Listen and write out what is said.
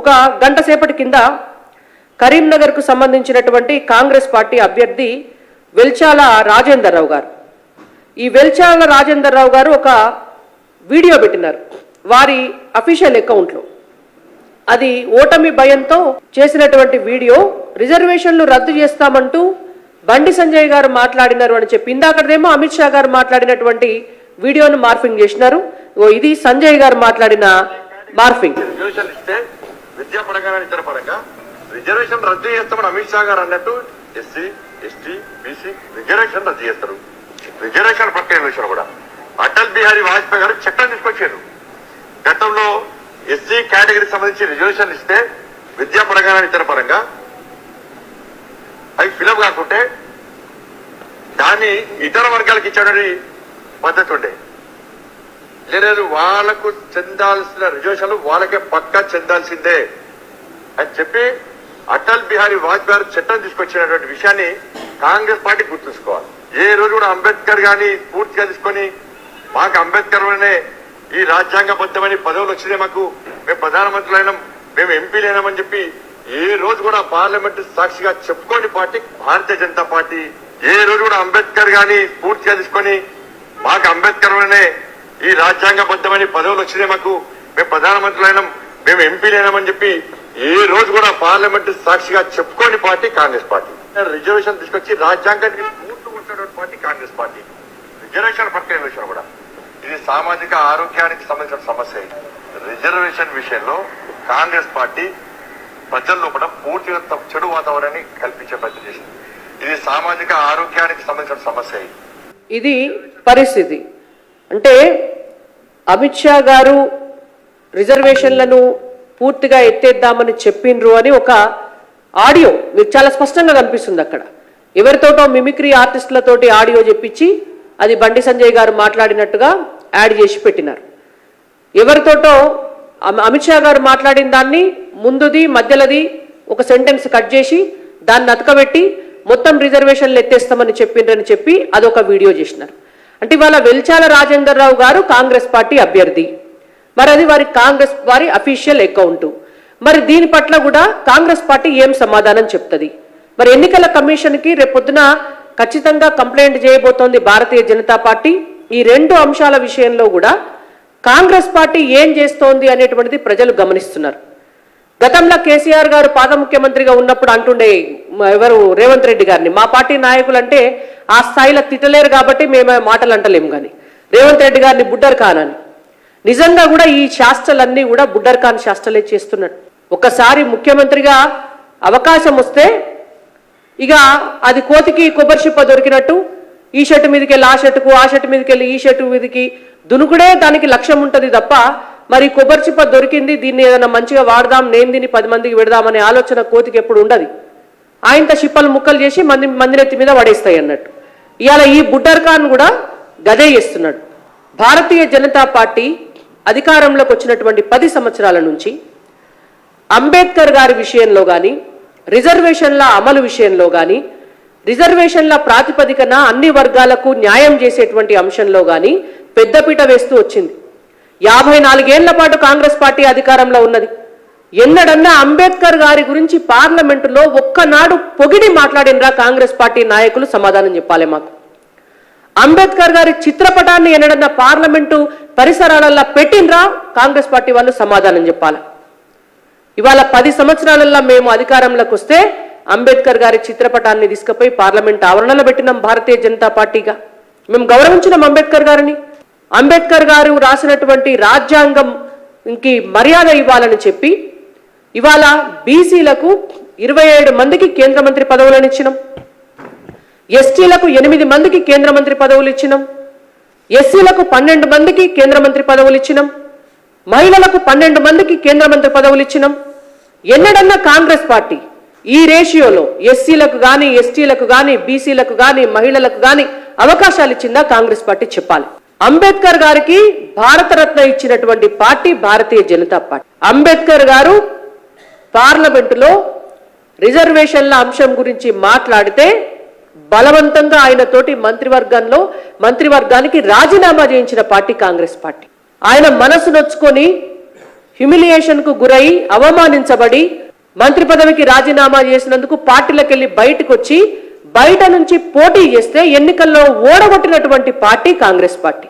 ఒక గంట సేపటి కింద కరీంనగర్కు సంబంధించినటువంటి కాంగ్రెస్ పార్టీ అభ్యర్థి వెల్చాల రాజేందర్ రావు గారు. ఈ వెల్చాల రాజేందర్ రావు గారు ఒక వీడియో పెట్టినారు వారి అఫీషియల్ అకౌంట్లో. అది ఓటమి భయంతో చేసినటువంటి వీడియో రిజర్వేషన్లు రద్దు చేస్తామంటూ బండి సంజయ్ గారు మాట్లాడినారు అని చెప్పి ఇందాకదేమో అమిత్ షా గారు మాట్లాడినటువంటి వీడియోను మార్ఫింగ్ చేసినారు. ఓ ఇది సంజయ్ గారు మాట్లాడిన మార్ఫింగ్. విద్యా పరంగా ఇతర పరంగా. రిజర్వేషన్ రద్దు చేస్తామని అమిత్ షా గారు అన్నట్టు ఎస్సీ ఎస్టీ బీసీ రిజర్వేషన్ రద్దు చేస్తారు. రిజర్వేషన్ ప్రక్రియ విషయం కూడా? అటల్ బిహారీ వాజ్పేయి గారు చట్టం తీసుకొచ్చారు. గతంలో ఎస్సీ కేటగిరీకి సంబంధించి రిజర్వేషన్ ఇస్తే విద్యా పరంగా ఇతర పరంగా. అవి ఫిలప్ కాకుంటే దాన్ని ఇతర వర్గాలకు ఇచ్చేటువంటి పద్ధతి ఉండే. లేదు వాళ్ళకు చెందాల్సిన రిజర్వేషన్లు వాళ్ళకే పక్కా చెందాల్సిందే అని చెప్పి అటల్ బిహారీ వాజ్పేయి చట్టం తీసుకొచ్చినటువంటి విషయాన్ని కాంగ్రెస్ పార్టీ గుర్తుంచుకోవాలి. ఏ రోజు కూడా అంబేద్కర్ గాని పూర్తిగా తీసుకొని మాకు అంబేద్కర్ వల్లనే ఈ రాజ్యాంగబద్ధమైన పదవులు వచ్చినాయి మాకు మేము ప్రధానమంత్రులైనాం మేము ఎంపీలైనామని చెప్పి ఏ రోజు కూడా పార్లమెంట్ సాక్షిగా చెప్పుకోని పార్టీ భారతీయ జనతా పార్టీ. ఏ రోజు కూడా అంబేద్కర్ గాని పూర్తిగా తీసుకొని మాకు అంబేద్కర్ వల్లనే ఈ రాజ్యాంగబద్ధమైన పదవులు వచ్చినాయి మాకు. మేము ప్రధానమంత్రులైనాం మేము ఎంపీలైనామని చెప్పి ఏ రోజు కూడా పార్లమెంట్ సాక్షిగా చెప్పుకోని పార్టీ కాంగ్రెస్ పార్టీ. రిజర్వేషన్ తీసుకొచ్చి రాజ్యాంగానికి పూర్తి ఉంటున్నటువంటి పార్టీ కాంగ్రెస్ పార్టీ. రిజర్వేషన్ ప్రక్రియ విషయం కూడా. ఇది సామాజిక ఆరోగ్యానికి సంబంధించిన సమస్య రిజర్వేషన్ విషయంలో కాంగ్రెస్ పార్టీ ప్రజల లోపల పూర్తిగా చెడు వాతావరణాన్ని కల్పించే ప్రయత్నం చేసింది. ఇది సామాజిక ఆరోగ్యానికి సంబంధించిన సమస్య ఇది పరిస్థితి. అంటే అమిత్ షా గారు రిజర్వేషన్లను పూర్తిగా ఎత్తేద్దామని చెప్పిండ్రు అని ఒక ఆడియో మీకు చాలా స్పష్టంగా కనిపిస్తుంది అక్కడ. ఎవరితోటో మిమిక్రీ ఆర్టిస్టులతోటి ఆడియో చెప్పించి అది బండి సంజయ్ గారు మాట్లాడినట్టుగా యాడ్ చేసి పెట్టినారు. ఎవరితోటో అమిత్ షా గారు మాట్లాడిన దాన్ని ముందుది మధ్యలది ఒక సెంటెన్స్ కట్ చేసి దాన్ని అతకబెట్టి మొత్తం రిజర్వేషన్లు ఎత్తేస్తామని చెప్పిండ్రని చెప్పి అదొక వీడియో చేసినారు. అంటే ఇవాళ వెల్చాల రాజేందర్ రావు గారు కాంగ్రెస్ పార్టీ అభ్యర్థి. మరి అది వారి కాంగ్రెస్ వారి అఫీషియల్ అకౌంట్. మరి దీని పట్ల కూడా కాంగ్రెస్ పార్టీ ఏం సమాధానం చెప్తుంది? మరి ఎన్నికల కమిషన్కి రేపొద్దున ఖచ్చితంగా కంప్లైంట్ చేయబోతోంది భారతీయ జనతా పార్టీ. ఈ రెండు అంశాల విషయంలో కూడా కాంగ్రెస్ పార్టీ ఏం చేస్తోంది అనేటువంటిది ప్రజలు గమనిస్తున్నారు. గతంలో కేసీఆర్ గారు పాత ముఖ్యమంత్రిగా ఉన్నప్పుడు అంటుండే ఎవరు రేవంత్ రెడ్డి గారిని మా పార్టీ నాయకులు అంటే ఆ స్థాయిలో తిట్టలేరు కాబట్టి మేము మాటలు అంటలేము కానీ రేవంత్ రెడ్డి గారిని బుడ్డర్ ఖాన్ అని. నిజంగా కూడా ఈ శాస్త్రాలన్నీ కూడా బుడ్డర్ ఖాన్ శాస్త్రలే చేస్తున్నాడు ఒకసారి ముఖ్యమంత్రిగా అవకాశం వస్తే ఇక అది కోతికి కొబ్బరి చిప్ప దొరికినట్టు ఈ షర్టు మీదకి వెళ్ళి ఆ షర్టుకు ఆ షర్టు మీదకి వెళ్ళి ఈ షర్టు మీదకి దునుకుడే దానికి లక్ష్యం ఉంటుంది తప్ప మరి కొబ్బరి చిప్ప దొరికింది దీన్ని ఏదైనా మంచిగా వాడదాం నేను దీన్ని పది మందికి పెడదామనే ఆలోచన కోతికి ఎప్పుడు ఉండదు. ఆయనతో చిప్పలు ముక్కలు చేసి మంది మందినెత్తి మీద పడేస్తాయి అన్నట్టు. ఇవాళ ఈ బుడ్డర్ ఖాన్ కూడా గదే చేస్తున్నాడు. భారతీయ జనతా పార్టీ అధికారంలోకి వచ్చినటువంటి పది సంవత్సరాల నుంచి అంబేద్కర్ గారి విషయంలో కానీ రిజర్వేషన్ల అమలు విషయంలో కానీ రిజర్వేషన్ల ప్రాతిపదికన అన్ని వర్గాలకు న్యాయం చేసేటువంటి అంశంలో కానీ పెద్దపీట వేస్తూ వచ్చింది. యాభై నాలుగేళ్ళ పాటు కాంగ్రెస్ పార్టీ అధికారంలో ఉన్నది. ఎన్నడన్నా అంబేద్కర్ గారి గురించి పార్లమెంటులో ఒక్కనాడు పొగిడి మాట్లాడినరా కాంగ్రెస్ పార్టీ నాయకులు? సమాధానం చెప్పాలి మాకు. అంబేద్కర్ గారి చిత్రపటాన్ని ఎన్నడన్నా పార్లమెంటు పరిసరాలల్లో పెట్టినరా కాంగ్రెస్ పార్టీ వాళ్ళు? సమాధానం చెప్పాలి. ఇవాళ పది సంవత్సరాలల్లో మేము అధికారంలోకి వస్తే అంబేద్కర్ గారి చిత్రపటాన్ని తీసుకుపోయి పార్లమెంట్ ఆవరణలో పెట్టినాం భారతీయ జనతా పార్టీగా. మేము గౌరవించినాం అంబేద్కర్ గారిని. అంబేద్కర్ గారు రాసినటువంటి రాజ్యాంగంకి మర్యాద ఇవ్వాలని చెప్పి ఇవాళ బీసీలకు ఇరవై ఏడు మందికి కేంద్ర మంత్రి పదవులను ఇచ్చినాం. ఎస్టీలకు ఎనిమిది మందికి కేంద్ర మంత్రి పదవులు ఇచ్చినాం. ఎస్సీలకు పన్నెండు మందికి కేంద్ర మంత్రి పదవులు ఇచ్చినాం. మహిళలకు పన్నెండు మందికి కేంద్ర మంత్రి పదవులు ఇచ్చినాం. ఎన్నడన్నా కాంగ్రెస్ పార్టీ ఈ రేషియోలో ఎస్సీలకు కానీ ఎస్టీలకు కానీ బీసీలకు కానీ మహిళలకు కానీ అవకాశాలు ఇచ్చిందా కాంగ్రెస్ పార్టీ చెప్పాలి. అంబేద్కర్ గారికి భారతరత్న ఇచ్చినటువంటి పార్టీ భారతీయ జనతా పార్టీ. అంబేద్కర్ గారు పార్లమెంటులో రిజర్వేషన్ల అంశం గురించి మాట్లాడితే బలవంతంగా ఆయనతోటి మంత్రివర్గంలో మంత్రివర్గానికి రాజీనామా చేయించిన పార్టీ కాంగ్రెస్ పార్టీ. ఆయన మనసు నొచ్చుకొని హ్యూమిలియేషన్కు గురై అవమానించబడి మంత్రి పదవికి రాజీనామా చేసినందుకు పార్టీలకు వెళ్ళి బయటకు వచ్చి బయట నుంచి పోటీ చేస్తే ఎన్నికల్లో ఓడగొట్టినటువంటి పార్టీ కాంగ్రెస్ పార్టీ.